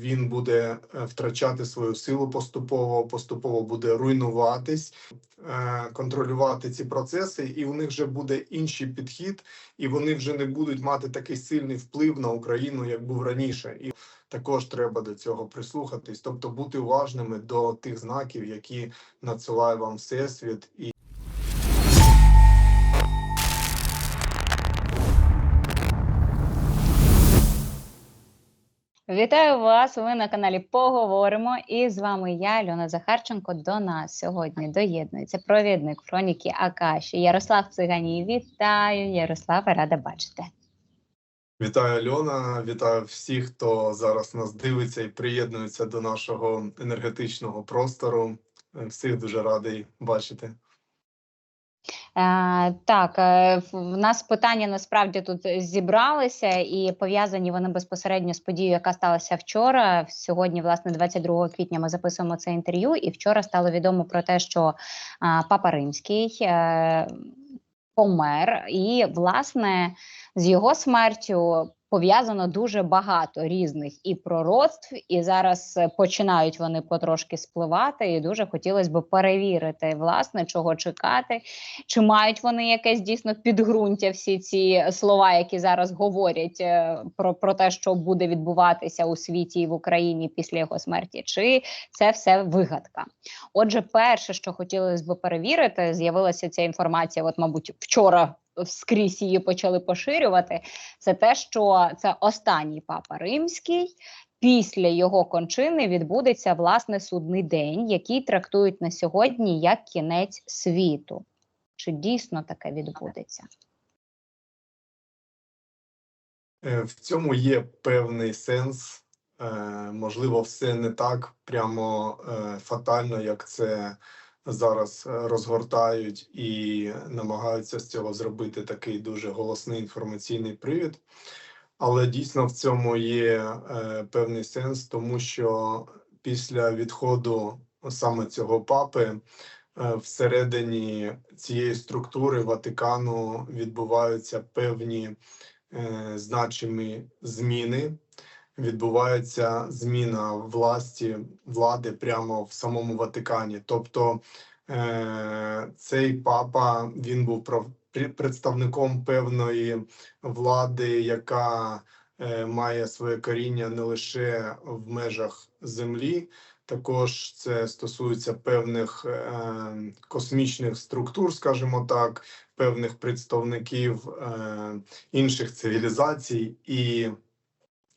він буде е, втрачати свою силу поступово, поступово буде руйнуватись, е, контролювати ці процеси, і у них вже буде інший підхід, і вони вже не будуть мати такий сильний вплив на Україну, як був раніше. І також треба до цього прислухатись, тобто бути уважними до тих знаків, які надсилає вам всесвіт, і Вітаю вас! Ви на каналі Поговоримо. І з вами я, Альона Захарченко. До нас сьогодні доєднується провідник Хроніки Акаші Ярослав Циганій. Вітаю, Ярослава, рада бачити. Вітаю Альона, вітаю всіх, хто зараз нас дивиться і приєднується до нашого енергетичного простору. Всіх дуже радий бачити. Е, так, е, в нас питання насправді тут зібралися і пов'язані вони безпосередньо з подією, яка сталася вчора. Сьогодні, власне, 22 квітня, ми записуємо це інтерв'ю, і вчора стало відомо про те, що папа римський е, помер, і власне з його смертю. Пов'язано дуже багато різних і пророцтв, і зараз е, починають вони потрошки спливати. І дуже хотілося б перевірити, власне, чого чекати, чи мають вони якесь дійсно підґрунтя, всі ці слова, які зараз говорять е, про, про те, що буде відбуватися у світі і в Україні після його смерті, чи це все вигадка? Отже, перше, що хотілося б перевірити, з'явилася ця інформація. От, мабуть, вчора скрізь її почали поширювати. Це те, що це останній папа римський. Після його кончини відбудеться власне судний день, який трактують на сьогодні як кінець світу. Чи дійсно таке відбудеться? Е, В цьому є певний сенс. Е, Можливо, все не так прямо е, фатально, як це зараз е, розгортають і намагаються з цього зробити такий дуже голосний інформаційний привід. Але дійсно в цьому є е, певний сенс, тому що після відходу саме цього папи е, всередині цієї структури Ватикану відбуваються певні е, значимі зміни. Відбувається зміна власті влади прямо в самому Ватикані. Тобто е, цей папа він був представником певної влади, яка е, має своє коріння не лише в межах землі, також це стосується певних е, космічних структур, скажімо так, певних представників е, інших цивілізацій і.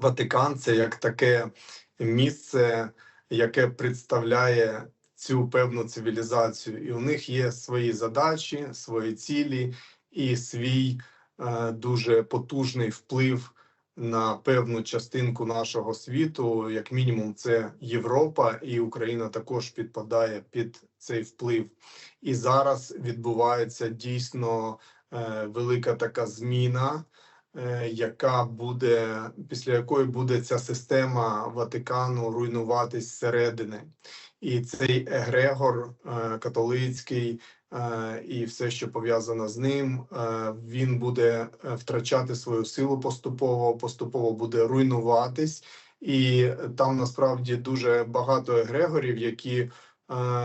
Ватикан це як таке місце, яке представляє цю певну цивілізацію, і у них є свої задачі, свої цілі і свій е, дуже потужний вплив на певну частинку нашого світу. Як мінімум, це Європа, і Україна також підпадає під цей вплив. І зараз відбувається дійсно е, велика така зміна яка буде після якої буде ця система Ватикану руйнуватись зсередини. І цей егрегор е, католицький е, і все, що пов'язано з ним, е, він буде е, втрачати свою силу поступово, поступово буде руйнуватись, і там насправді дуже багато егрегорів, які е,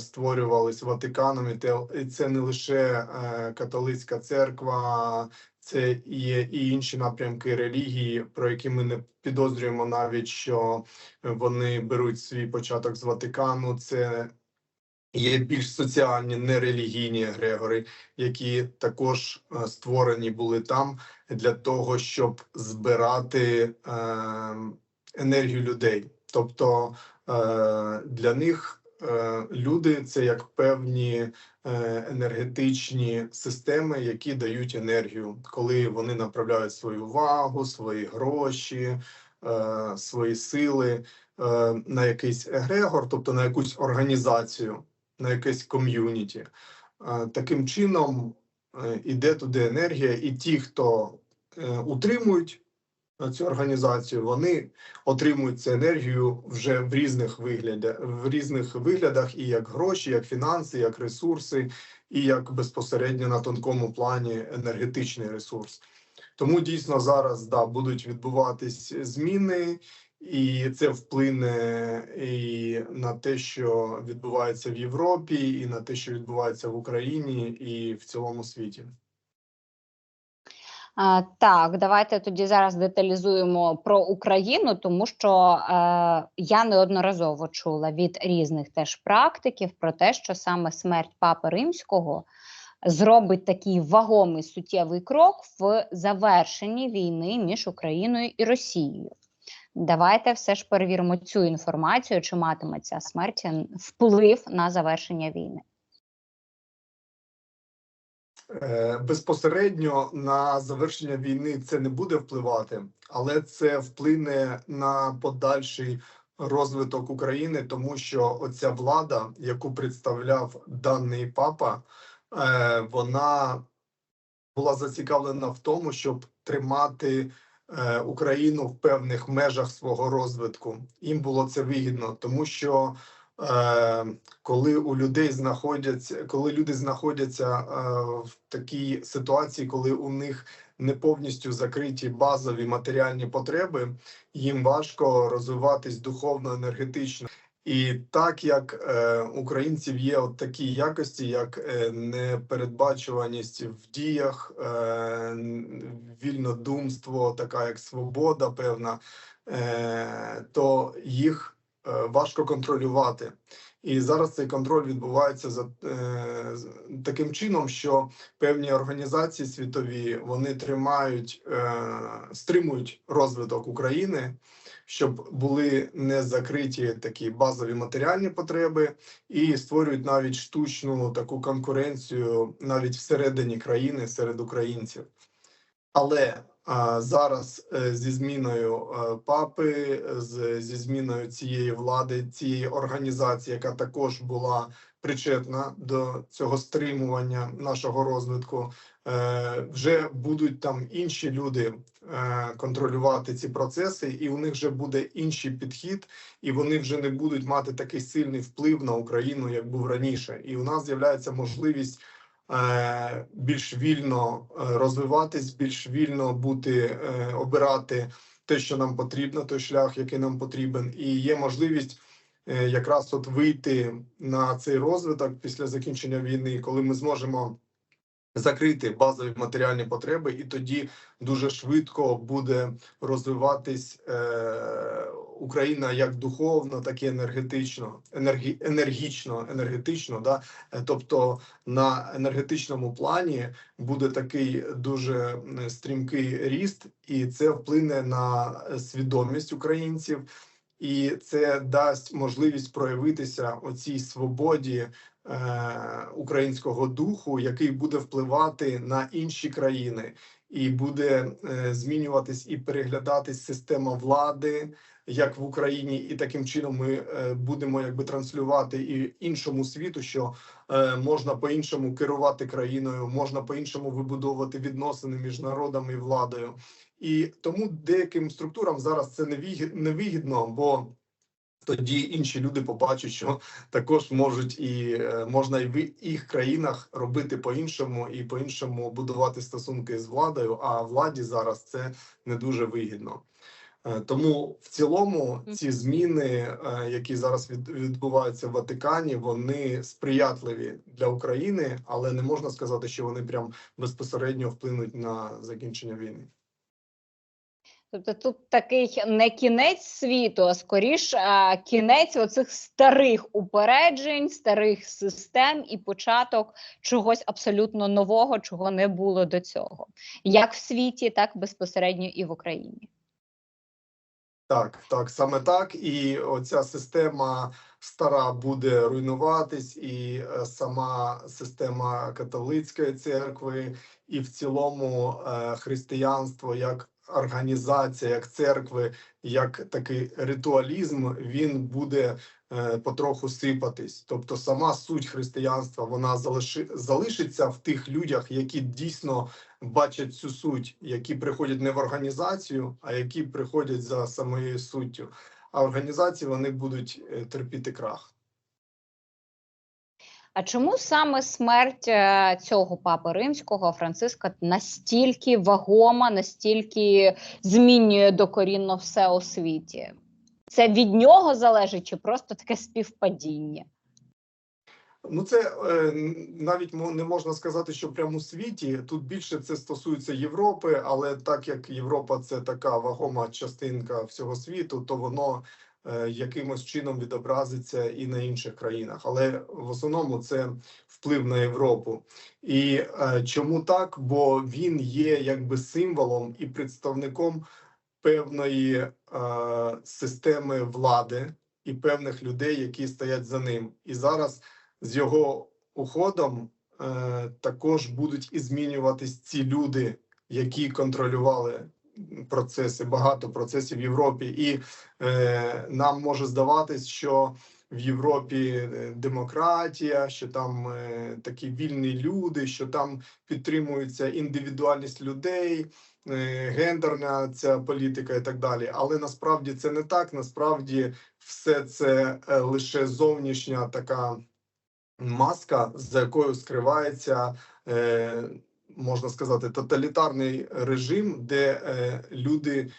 створювались Ватиканом, і це не лише е, католицька церква, це є і інші напрямки релігії, про які ми не підозрюємо навіть, що вони беруть свій початок з Ватикану. Це є більш соціальні, нерелігійні егрегори, які також е, створені були там для того, щоб збирати е, енергію людей. Тобто е, для них люди це як певні е, енергетичні системи, які дають енергію, коли вони направляють свою увагу, свої гроші, е, свої сили е, на якийсь егрегор, тобто на якусь організацію, на якесь ком'юніті. Е, Таким чином е, іде туди енергія, і ті, хто е, утримують е, цю організацію, вони отримують цю енергію вже в різних виглядах, в різних виглядах, і як гроші, як фінанси, як ресурси, і як безпосередньо на тонкому плані енергетичний ресурс. Тому дійсно зараз да будуть відбуватись зміни, і це вплине і на те, що відбувається в Європі, і на те, що відбувається в Україні, і в цілому світі. Так, давайте тоді зараз деталізуємо про Україну, тому що е, я неодноразово чула від різних теж практиків про те, що саме смерть Папи Римського зробить такий вагомий суттєвий крок в завершенні війни між Україною і Росією. Давайте все ж перевіримо цю інформацію, чи матиме ця смерть вплив на завершення війни. Е, Безпосередньо на завершення війни це не буде впливати, але це вплине на подальший розвиток України, тому що оця влада, яку представляв даний папа, е, вона була зацікавлена в тому, щоб тримати е, Україну в певних межах свого розвитку. Їм було це вигідно, тому що коли у людей знаходяться, коли люди знаходяться е, в такій ситуації, коли у них не повністю закриті базові матеріальні потреби, їм важко розвиватись духовно енергетично. І так як е, українців є от такі якості, як е, непередбачуваність в діях, е, вільнодумство, така як свобода, певна, е, то їх важко контролювати. І зараз цей контроль відбувається за е, таким чином, що певні організації світові вони тримають, е, стримують розвиток України щоб були не закриті такі базові матеріальні потреби, і створюють навіть штучну таку конкуренцію навіть всередині країни серед українців. Але а, зараз е, зі зміною е, папи, зі зміною цієї влади, цієї організації, яка також була причетна до цього стримування нашого розвитку, е, вже будуть там інші люди контролювати ці процеси, і у них вже буде інший підхід, і вони вже не будуть мати такий сильний вплив на Україну, як був раніше. І у нас з'являється можливість більш вільно е, розвиватись, більш вільно бути, е, обирати те, що нам потрібно, той шлях, який нам потрібен, і є можливість. е, Якраз от вийти на цей розвиток після закінчення війни, коли ми зможемо закрити базові матеріальні потреби, і тоді дуже швидко буде розвиватись е, Україна як духовно, так і енергетично, енергі, енергічно, енергетично. Да? Е, Тобто на енергетичному плані буде такий дуже стрімкий ріст, і це вплине на свідомість українців. І це дасть можливість проявитися оцій свободі українського духу, який буде впливати на інші країни, і буде е, змінюватись і переглядатись система влади, як в Україні, і таким чином ми е, будемо якби транслювати і іншому світу, що е, можна по-іншому керувати країною, можна по-іншому вибудовувати відносини між народом і владою. І тому деяким структурам зараз це невигідно, бо тоді інші люди побачать, що також можуть і е, можна і в їх країнах робити по-іншому і по-іншому будувати стосунки з владою. А владі зараз це не дуже вигідно. Е, Тому в цілому ці зміни, е, які зараз від- відбуваються в Ватикані, вони сприятливі для України, але не можна сказати, що вони прям безпосередньо вплинуть на закінчення війни. Тобто тут такий не кінець світу, а скоріш а, кінець оцих старих упереджень, старих систем і початок чогось абсолютно нового, чого не було до цього, як в світі, так безпосередньо і в Україні. Так, так, саме так. І оця система стара буде руйнуватись, і е, сама система католицької церкви, і в цілому е, християнство як організація, як церкви, як такий ритуалізм, він буде е, потроху сипатись. Тобто, сама суть християнства вона залиши, залишиться в тих людях, які дійсно бачать цю суть, які приходять не в організацію, а які приходять за самою суттю. А організації вони будуть е, терпіти крах. А чому саме смерть е, цього папи римського Франциска настільки вагома, настільки змінює докорінно все у світі? Це від нього залежить, чи просто таке співпадіння? Ну, це е, навіть не можна сказати, що прямо у світі. Тут більше це стосується Європи, але так як Європа це така вагома частинка всього світу, то воно якимось чином відобразиться і на інших країнах. Але в основному це вплив на Європу. І е, чому так? Бо він є якби символом і представником певної е, системи влади і певних людей, які стоять за ним. І зараз з його уходом е, також будуть і змінюватись ці люди, які контролювали процеси, багато процесів в Європі. І е, нам може здаватись, що в Європі е, демократія, що там е, такі вільні люди, що там підтримується індивідуальність людей, е, гендерна ця політика і так далі. Але насправді це не так. Насправді все це е, лише зовнішня така маска, за якою скривається, е, можна сказати, тоталітарний режим, де е, люди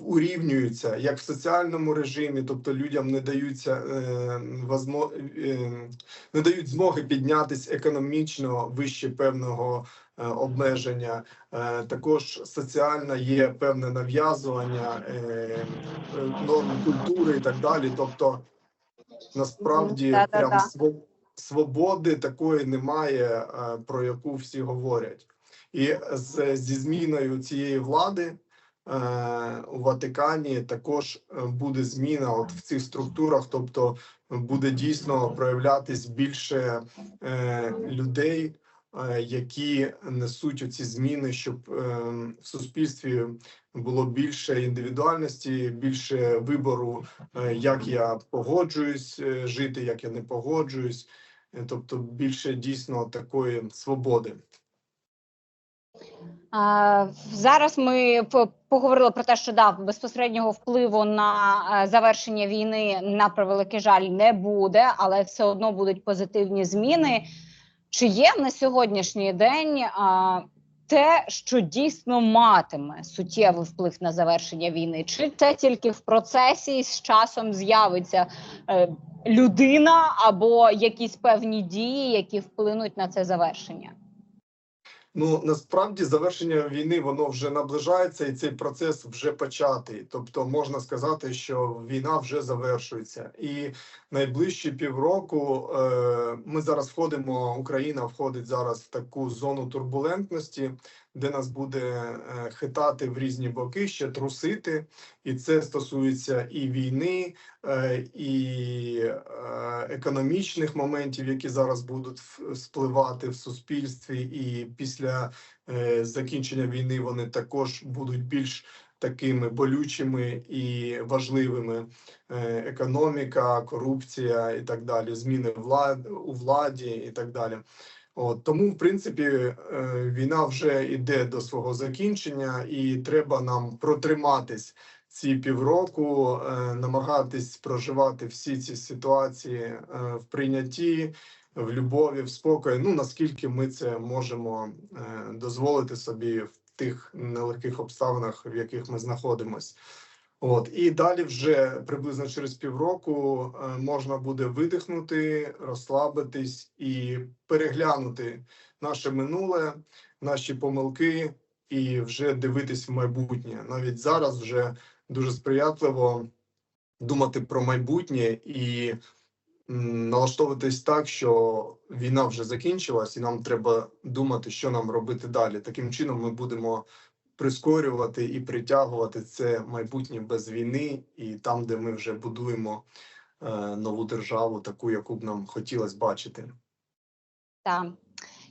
урівнюються як в соціальному режимі, тобто людям не даються е, возмо, е, не дають змоги піднятись економічно вище певного е, обмеження. Е, також соціальне є певне нав'язування е, е, норм культури і так далі. Тобто, насправді, Да-да-да. прям сво- свободи такої немає, е, про яку всі говорять. І з, зі зміною цієї влади е, у Ватикані також е, буде зміна от в цих структурах, тобто буде дійсно проявлятись більше е, людей, е, які несуть оці зміни, щоб е, в суспільстві було більше індивідуальності, більше вибору, е, як я погоджуюсь жити, як я не погоджуюсь, тобто більше дійсно такої свободи. Зараз ми поговорили про те, що да, безпосереднього впливу на е, завершення війни на превеликий жаль не буде, але все одно будуть позитивні зміни. Чи є на сьогоднішній день а, те, що дійсно матиме суттєвий вплив на завершення війни? Чи це тільки в процесі з часом з'явиться е, людина або якісь певні дії, які вплинуть на це завершення? Ну насправді завершення війни воно вже наближається, і цей процес вже початий. Тобто можна сказати, що війна вже завершується, і найближчі півроку е, ми зараз входимо. Україна входить зараз в таку зону турбулентності, де нас буде е, хитати в різні боки, ще трусити, і це стосується і війни, е, і е, економічних моментів, які зараз будуть спливати в суспільстві, і після закінчення війни вони також будуть більш такими болючими і важливими. Економіка, корупція і так далі, зміни влад у владі і так далі. От тому, в принципі, е, війна вже йде до свого закінчення, і треба нам протриматись ці півроку, е, намагатись проживати всі ці ситуації е, в прийнятті, в любові, в спокої. Ну наскільки ми це можемо дозволити собі в тих нелегких обставинах, в яких ми знаходимось. От і далі, вже приблизно через півроку, е, можна буде видихнути, розслабитись і переглянути наше минуле, наші помилки, і вже дивитись в майбутнє. Навіть зараз вже дуже сприятливо думати про майбутнє і налаштовуватись так, що війна вже закінчилась, і нам треба думати, що нам робити далі. Таким чином, ми будемо прискорювати і притягувати це майбутнє без війни, і там, де ми вже будуємо е, нову державу, таку, яку б нам хотілося бачити. Так.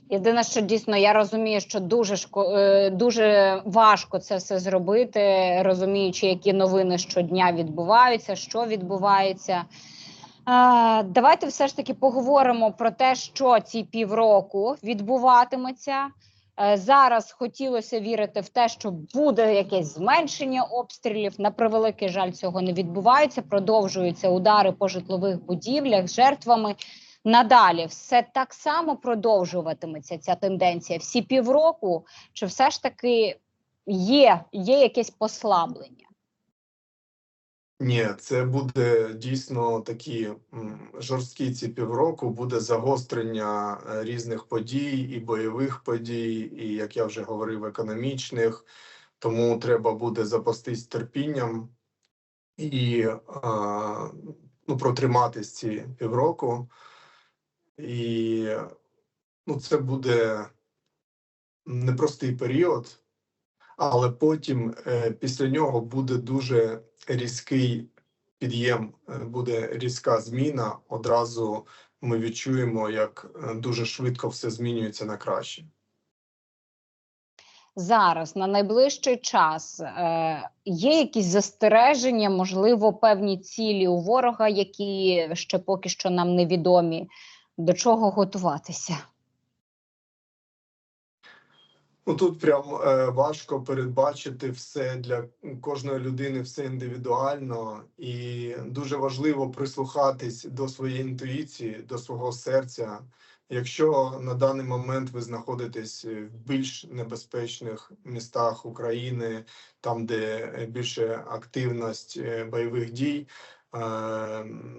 Єдине, що дійсно я розумію, що дуже шко... е, дуже важко це все зробити, розуміючи, які новини щодня відбуваються, що відбувається. Давайте все ж таки поговоримо про те, що ці півроку відбуватиметься. Е, зараз хотілося вірити в те, що буде якесь зменшення обстрілів. На превеликий жаль, цього не відбувається. Продовжуються удари по житлових будівлях жертвами. Надалі все так само продовжуватиметься ця тенденція всі півроку, чи все ж таки є, є якесь послаблення? Ні, це буде дійсно такі жорсткі ці півроку. Буде загострення е, різних подій і бойових подій, і як я вже говорив, економічних. Тому треба буде запастись терпінням і а, ну, протриматись ці півроку. І ну, це буде непростий період, але потім е, після нього буде дуже різкий під'єм, е, буде різка зміна. Одразу ми відчуємо, як е, дуже швидко все змінюється на краще. Зараз на найближчий час е, є якісь застереження, можливо, певні цілі у ворога, які ще поки що нам невідомі. До чого готуватися? Ну тут прям е, важко передбачити все для кожної людини, все індивідуально, і дуже важливо прислухатись до своєї інтуїції, до свого серця. Якщо на даний момент ви знаходитесь в більш небезпечних містах України, там де більше активність е, бойових дій, е,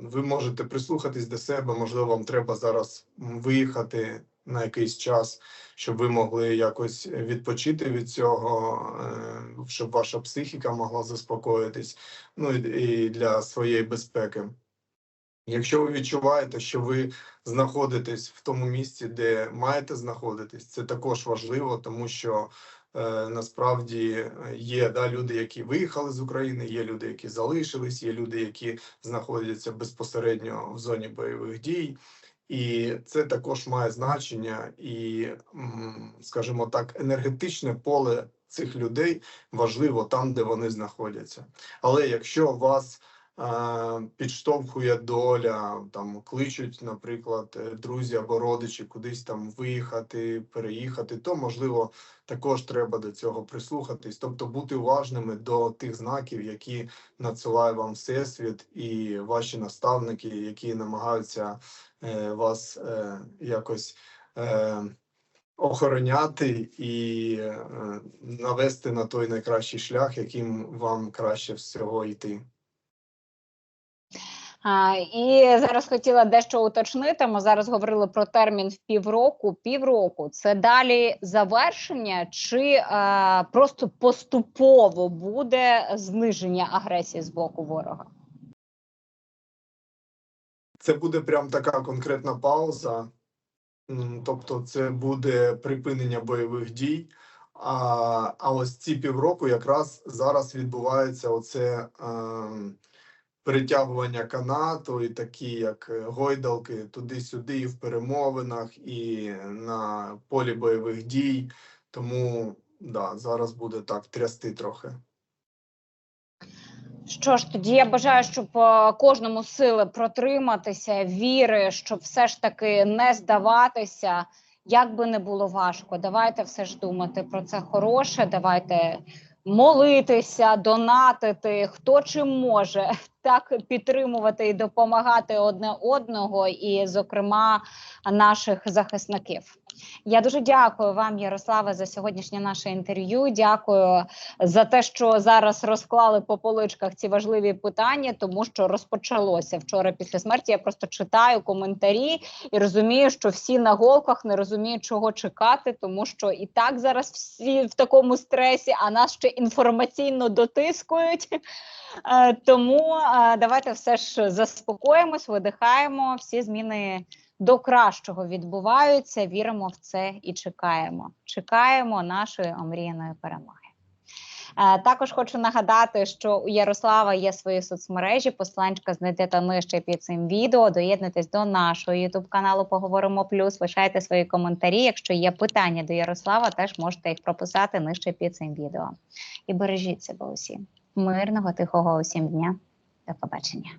ви можете прислухатись до себе. Можливо, вам треба зараз виїхати на якийсь час щоб ви могли якось відпочити від цього, е, щоб ваша психіка могла заспокоїтись, ну і для своєї безпеки. Якщо ви відчуваєте, що ви знаходитесь в тому місці, де маєте знаходитись, це також важливо, тому що е, насправді є да, люди, які виїхали з України, є люди, які залишились, є люди, які знаходяться безпосередньо в зоні бойових дій. І це також має значення, і, скажімо так, енергетичне поле цих людей важливо там, де вони знаходяться. Але якщо вас підштовхує доля, там кличуть, наприклад, е, друзі або родичі кудись там виїхати, переїхати, то можливо також треба до цього прислухатись, тобто бути уважними до тих знаків, які надсилає вам всесвіт, і ваші наставники, які намагаються е, вас е, якось. Е, Охороняти і е, навести на той найкращий шлях, яким вам краще всього йти. І зараз хотіла дещо уточнити. Ми зараз говорили про термін в півроку. Півроку це далі завершення, чи а, просто поступово буде зниження агресії з боку ворога? Це буде прям така конкретна пауза, тобто це буде припинення бойових дій. А, а ось ці півроку якраз зараз відбувається оце. Е, перетягування канату, і такі як е, гойдалки туди-сюди, в перемовинах, і на полі бойових дій. Тому да, зараз буде так трясти трохи. Що ж, тоді я бажаю, щоб е, кожному сили протриматися, віри, щоб все ж таки не здаватися. Як би не було важко, давайте все ж думати про це хороше. Давайте молитися, донатити, хто чим може так підтримувати і допомагати одне одного, і, зокрема, наших захисників. Я дуже дякую вам, Ярославе, за сьогоднішнє наше інтерв'ю. Дякую за те, що зараз розклали по поличках ці важливі питання, тому що розпочалося вчора після смерті. Я просто читаю коментарі і розумію, що всі на голках не розуміють, чого чекати, тому що і так зараз всі в такому стресі, а нас ще інформаційно дотискують. Е, Тому е, давайте все ж заспокоїмось, видихаємо. Всі зміни до кращого відбуваються. Віримо в це і чекаємо. Чекаємо нашої омріяної перемоги. Е, Також хочу нагадати, що у Ярослава є свої соцмережі. Посланчика знайдете нижче під цим відео. Доєднуйтесь до нашого ютуб каналу. Поговоримо плюс. Лишайте свої коментарі. Якщо є питання до Ярослава, теж можете їх прописати нижче під цим відео. І бережіть себе усі. Мирного, тихого усім дня. До побачення.